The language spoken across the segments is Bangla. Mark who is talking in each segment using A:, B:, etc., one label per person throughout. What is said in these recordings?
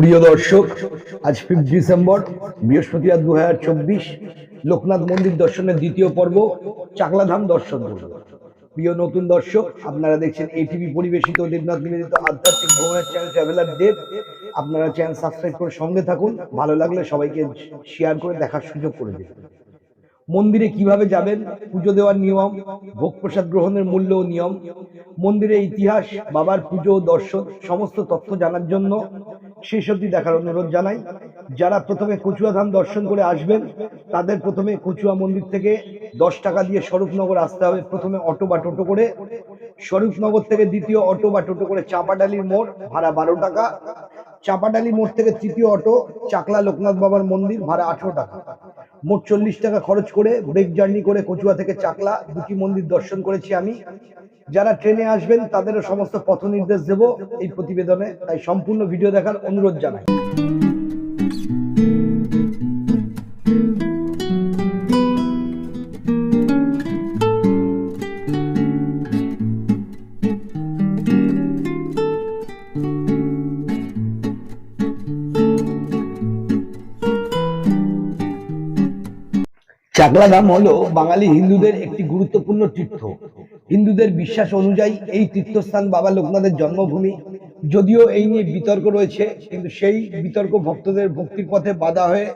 A: প্রিয় দর্শক, আজ ডিসেম্বর দু লোকনাথ মন্দির দর্শনের দ্বিতীয় পর্ব, চাকলাধাম দর্শন প্রিয় নতুন দর্শক, আপনারা দেখছেন এটিভি পরিবেশিত দেবনাথ নিবেদিত আধ্যাত্মিক ভ্রমণের চ্যানেল ট্রাভেলার দেব আপনারা চ্যানেল সাবস্ক্রাইব করে সঙ্গে থাকুন, ভালো লাগলে সবাইকে শেয়ার করে দেখার সুযোগ করে দিন। মন্দিরে কীভাবে যাবেন? পুজো দেওয়ার নিয়ম, ভোগ প্রসাদ গ্রহণের মূল্য ও নিয়ম মন্দিরের ইতিহাস, বাবার পুজো, দর্শন, সমস্ত তথ্য জানার জন্য শেষ অবধি দেখার অনুরোধ জানাই। যারা প্রথমে কচুয়া ধাম দর্শন করে আসবেন, তাদের প্রথমে কচুয়া মন্দির থেকে দশ টাকা দিয়ে স্বরূপনগর আসতে হবে। প্রথমে অটো বা টোটো করে। স্বরূপনগর থেকে দ্বিতীয় অটো বা টোটো করে চাপাডালির মোড়, ভাড়া বারো টাকা। চাপাডালি মোড় থেকে তৃতীয় অটো, চাকলা লোকনাথ বাবার মন্দির, ভাড়া আঠেরো টাকা। মোট চল্লিশ টাকা খরচ করে ব্রেক জার্নি করে কচুয়া থেকে চাকলা, দুটি মন্দির দর্শন করেছি আমি। যারা ট্রেনে আসবেন, তাদেরও সমস্ত পথ নির্দেশ দেব এই প্রতিবেদনে। তাই সম্পূর্ণ ভিডিও দেখার অনুরোধ জানাই। চাকলা ধাম হলো বাঙালি হিন্দুদের একটি গুরুত্বপূর্ণ তীর্থ। হিন্দুদের বিশ্বাস অনুযায়ী এই তীর্থস্থান বাবা লোকনাথের জন্মভূমি। যদিও এই নিয়ে বিতর্ক রয়েছে, কিন্তু সেই বিতর্ক ভক্তদের ভক্তির পথে বাধা হয়ে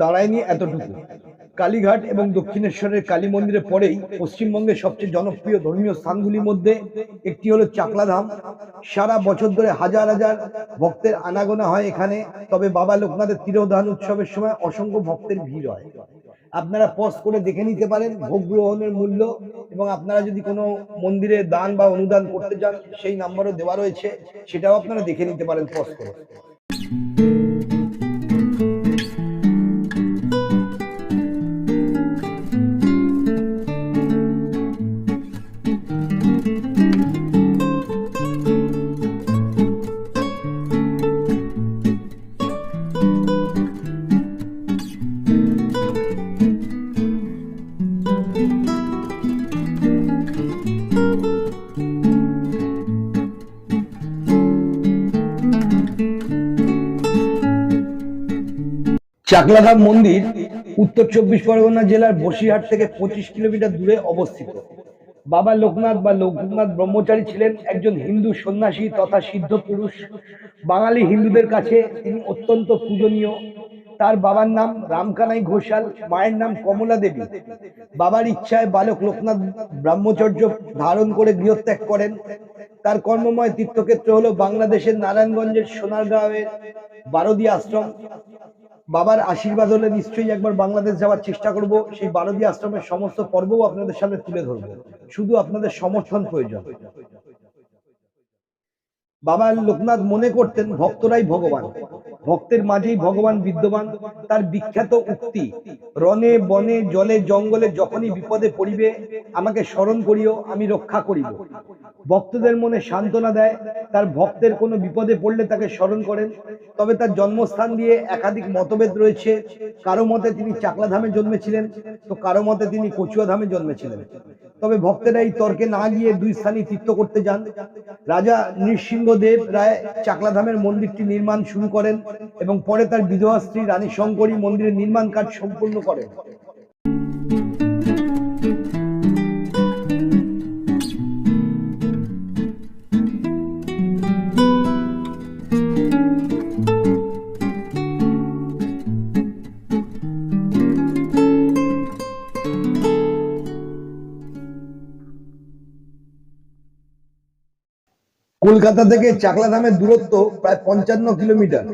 A: দাঁড়ায়নি এতটুকু। কালীঘাট এবং দক্ষিণেশ্বরের কালী মন্দিরের পরেই পশ্চিমবঙ্গের সবচেয়ে জনপ্রিয় ধর্মীয় স্থানগুলির মধ্যে একটি হলো চাকলা ধাম। সারা বছর ধরে হাজার হাজার ভক্তের আনাগোনা হয় এখানে, তবে বাবা লোকনাথের তিরোধান উৎসবের সময় অসংখ্য ভক্তের ভিড় হয়। আপনারা পোস্ট করে দেখে নিতে পারেন ভোগ গ্রহণের মূল্য এবং আপনারা যদি কোনো মন্দিরে দান বা অনুদান করতে চান, সেই নাম্বারও দেওয়া রয়েছে, সেটাও আপনারা দেখে নিতে পারেন পোস্ট করে। চাকলাধাম মন্দির উত্তর চব্বিশ পরগনা জেলার বসিরহাট থেকে পঁচিশ কিলোমিটার দূরে অবস্থিত। বাবা লোকনাথ বা লোকনাথ ব্রহ্মচারী ছিলেন একজন হিন্দু সন্ন্যাসী তথা সিদ্ধ পুরুষ। বাঙালি হিন্দুদের কাছে তিনি অত্যন্ত পূজনীয়। তার বাবার নাম রামকানাই ঘোষাল, মায়ের নাম কমলা দেবী। বাবার ইচ্ছায় বালক লোকনাথ ব্রহ্মচর্য ধারণ করে গৃহত্যাগ করেন। তার কর্মময় তীর্থক্ষেত্র হলো বাংলাদেশের নারায়ণগঞ্জের সোনারগাঁওয়ের বারদি আশ্রম। বাবার আশীর্বাদ হলে নিশ্চয়ই একবার বাংলাদেশ যাওয়ার চেষ্টা করব। সেই বারদি আশ্রমের সমস্ত পর্বও আপনাদের সামনে তুলে ধরবো। শুধু আপনাদের সমর্থন প্রয়োজন। বাবা লোকনাথ মনে করতেন ভক্তরাই ভগবান। ভক্তের মাঝেই ভগবান বিদ্যমান, তার বিখ্যাত উক্তি রনে বনে জলে জঙ্গলে যখনই বিপদে পড়িবে, আমাকে স্মরণ করিও, আমি রক্ষা করিব। ভক্তদের মনে সান্ত্বনা দেয়, তার ভক্তের কোনো বিপদে পড়লে তাকে স্মরণ করেন। তবে তার জন্মস্থান দিয়ে একাধিক মতভেদ রয়েছে। কারও মতে তিনি চাকলা ধামে জন্মেছিলেন, তো কারও মতে তিনি কচুয়া ধামে জন্মেছিলেন। তবে ভক্তেরা এই তর্কে না গিয়ে দুই স্থানে তীর্থ করতে যান। রাজা নৃসিংহদেব রায় চাকলাধামের মন্দিরটি নির্মাণ শুরু করেন এবং পরে তার বিধবা স্ত্রী রানী শঙ্করী মন্দিরের নির্মাণ কাজ সম্পূর্ণ করেন। কলকাতা থেকে চাকলাধামের দূরত্ব প্রায় পঞ্চান্ন কিলোমিটার।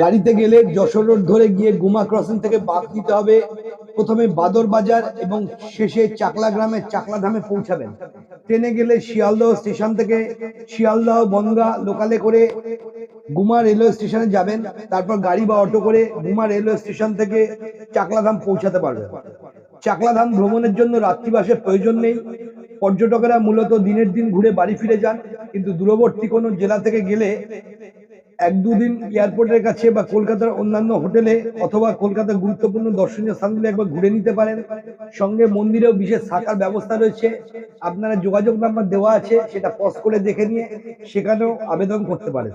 A: গাড়িতে গেলে যশোর রোড ধরে গিয়ে গুমা ক্রসিং থেকে বাদ দিতে হবে। প্রথমে বাদর বাজার এবং শেষে চাকলা গ্রামে চাকলাধামে পৌঁছাবেন। ট্রেনে গেলে শিয়ালদহ স্টেশন থেকে শিয়ালদহ বনগা লোকালে করে গুমা রেলওয়ে স্টেশনে যাবেন। তারপর গাড়ি বা অটো করে গুমা রেলওয়ে স্টেশন থেকে চাকলাধাম পৌঁছাতে পারবেন। চাকলাধাম ভ্রমণের জন্য রাত্রিবাসের প্রয়োজন নেই। পর্যটকেরা মূলত দিনের দিন ঘুরে বাড়ি ফিরে যান। কিন্তু দূরবর্তী কোনো জেলা থেকে গেলে এক দুদিন এয়ারপোর্টের কাছে বা কলকাতার অন্যান্য হোটেলে অথবা কলকাতার গুরুত্বপূর্ণ দর্শনীয় স্থানগুলো একবার ঘুরে নিতে পারেন। সঙ্গে মন্দিরেও বিশেষ থাকার ব্যবস্থা রয়েছে। আপনারা যোগাযোগ নাম্বার দেওয়া আছে, সেটা পজ করে দেখে নিয়ে সেখানেও আবেদন করতে পারেন।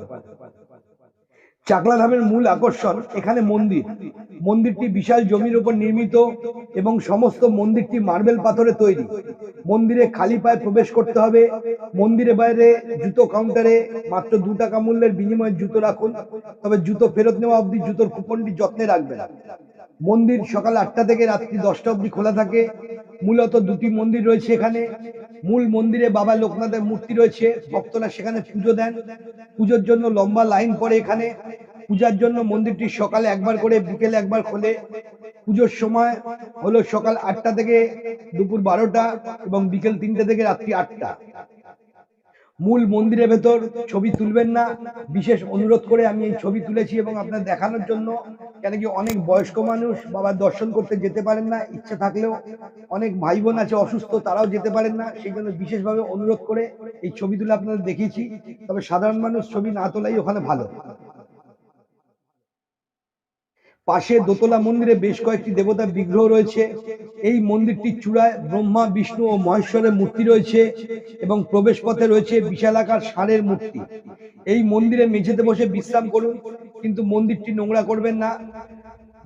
A: চাকলা ধামের মূল আকর্ষণ এখানে মন্দির। মন্দিরটি বিশাল জমির উপর নির্মিত এবং সমস্ত মন্দিরটি মার্বেল পাথরে তৈরি। মন্দিরে খালি পায়ে প্রবেশ করতে হবে। মন্দিরে বাইরে জুতো কাউন্টারে মাত্র দু টাকা মূল্যের বিনিময়ে জুতো রাখুন। তবে জুতো ফেরত নেওয়া অবধি জুতোর কুপনটি যত্নে রাখবেন। মন্দির সকাল আটটা থেকে রাত্রি দশটা অবধি খোলা থাকে। মূলত দুটি মন্দির রয়েছে এখানে। মূল মন্দিরে বাবা লোকনাথের মূর্তি রয়েছে। ভক্তরা সেখানে পুজো দেন। পুজোর জন্য লম্বা লাইন পড়ে এখানে। পূজার জন্য মন্দিরটি সকালে একবার করে, বিকেলে একবার খোলে। পুজোর সময় হলো সকাল আটটা থেকে দুপুর বারোটা এবং বিকেল তিনটে থেকে রাত্রি আটটা। মূল মন্দিরের ভেতর ছবি তুলবেন না। বিশেষ অনুরোধ করে আমি এই ছবি তুলেছি এবং আপনার দেখানোর জন্য, কেন কি অনেক বয়স্ক মানুষ বাবার দর্শন করতে যেতে পারেন না, ইচ্ছে থাকলেও অনেক ভাই বোন আছে অসুস্থ, তারাও যেতে পারেন না। সেই জন্য বিশেষভাবে অনুরোধ করে এই ছবি তুলে আপনাদের দেখিয়েছি। তবে সাধারণ মানুষ ছবি না তোলাই ওখানে ভালো। পাশে দোতলা মন্দিরে বেশ কয়েকটি দেবতার বিগ্রহ রয়েছে। এই মন্দিরটির চূড়ায় ব্রহ্মা, বিষ্ণু ও মহেশ্বরের মূর্তি রয়েছে এবং প্রবেশ পথে রয়েছে বিশালাকার ষাঁড়ের মূর্তি। এই মন্দিরে মেঝেতে বসে বিশ্রাম করুন, কিন্তু মন্দিরটি নোংরা করবেন না।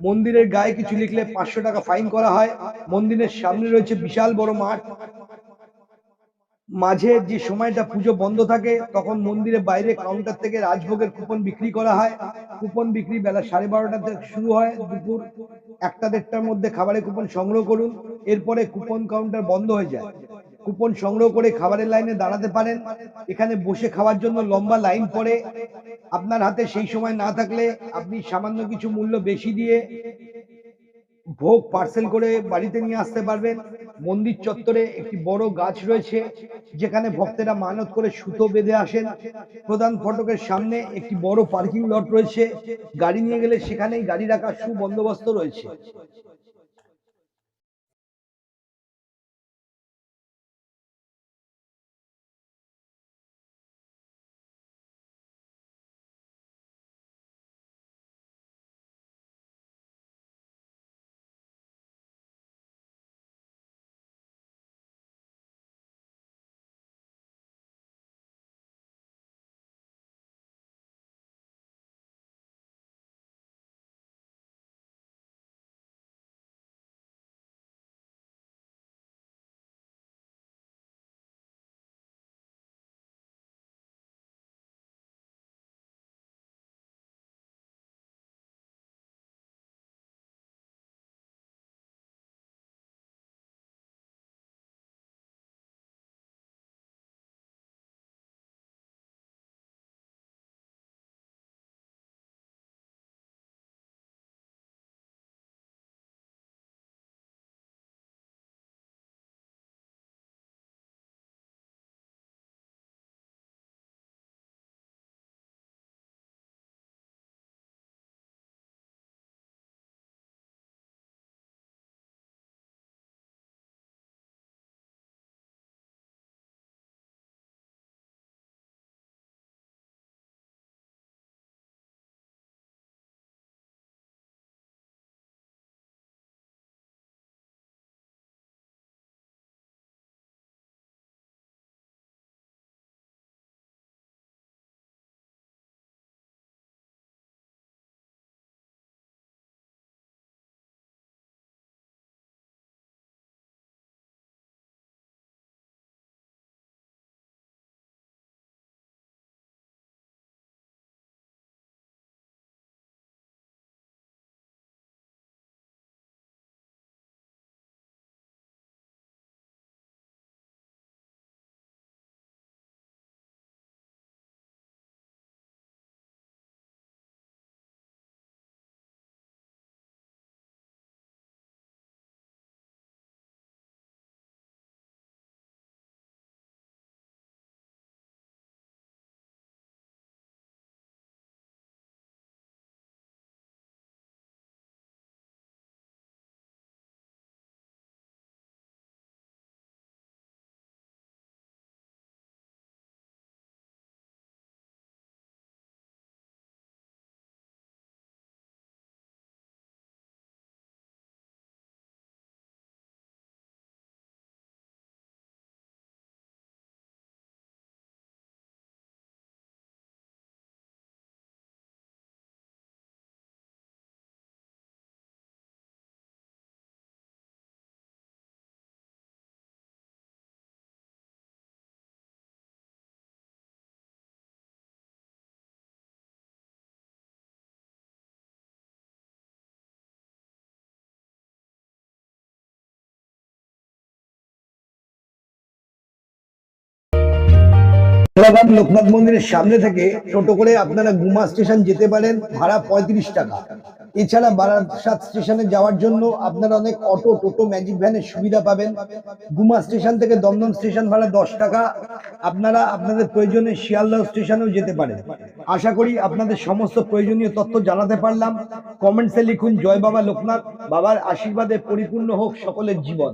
A: মন্দিরের গায়ে কিছু লিখলে পাঁচশো টাকা ফাইন করা হয়। মন্দিরের সামনে রয়েছে বিশাল বড় মাঠ। মাঝে যে সময়টা পুজো বন্ধ থাকে, তখন মন্দিরের বাইরে কাউন্টার থেকে রাজভোগের কুপন বিক্রি করা হয়। কুপন বিক্রি বেলা সাড়ে বারোটা থেকে শুরু হয় দুপুর একটা দেড়টার মধ্যে খাবারের কুপন সংগ্রহ করুন। এরপরে কুপন কাউন্টার বন্ধ হয়ে যায়। কুপন সংগ্রহ করে খাবারের লাইনে দাঁড়াতে পারেন। এখানে বসে খাওয়ার জন্য লম্বা লাইন পড়ে। আপনার হাতে সেই সময় না থাকলে আপনি সামান্য কিছু মূল্য বেশি দিয়ে ভোগ পার্সেল করে বাড়িতে নিয়ে আসতে পারবেন। মন্দির চত্বরে একটি বড় গাছ রয়েছে, যেখানে ভক্তেরা মানত করে সুতো বেঁধে আসেন। প্রধান ফটকের সামনে একটি বড় পার্কিং লট রয়েছে। গাড়ি নিয়ে গেলে সেখানেই গাড়ি রাখার সুবন্দোবস্ত রয়েছে। চাকলাধাম লোকনাথ মন্দিরের সামনে থেকে টোটো করে আপনারা গুমা স্টেশন যেতে পারেন, ভাড়া পঁয়ত্রিশ টাকা। এছাড়া বারাসাত স্টেশনে যাওয়ার জন্য আপনারা অনেক অটো, টোটো, ম্যাজিক ভ্যানের সুবিধা পাবেন। গুমা স্টেশন থেকে দমদম স্টেশন ভাড়া দশ টাকা। আপনারা আপনাদের প্রয়োজনে শিয়ালদহ স্টেশনেও যেতে পারেন। আশা করি আপনাদের সমস্ত প্রয়োজনীয় তথ্য জানাতে পারলাম। কমেন্টসে লিখুন, জয় বাবা লোকনাথ। বাবার আশীর্বাদে পরিপূর্ণ হোক সকলের জীবন।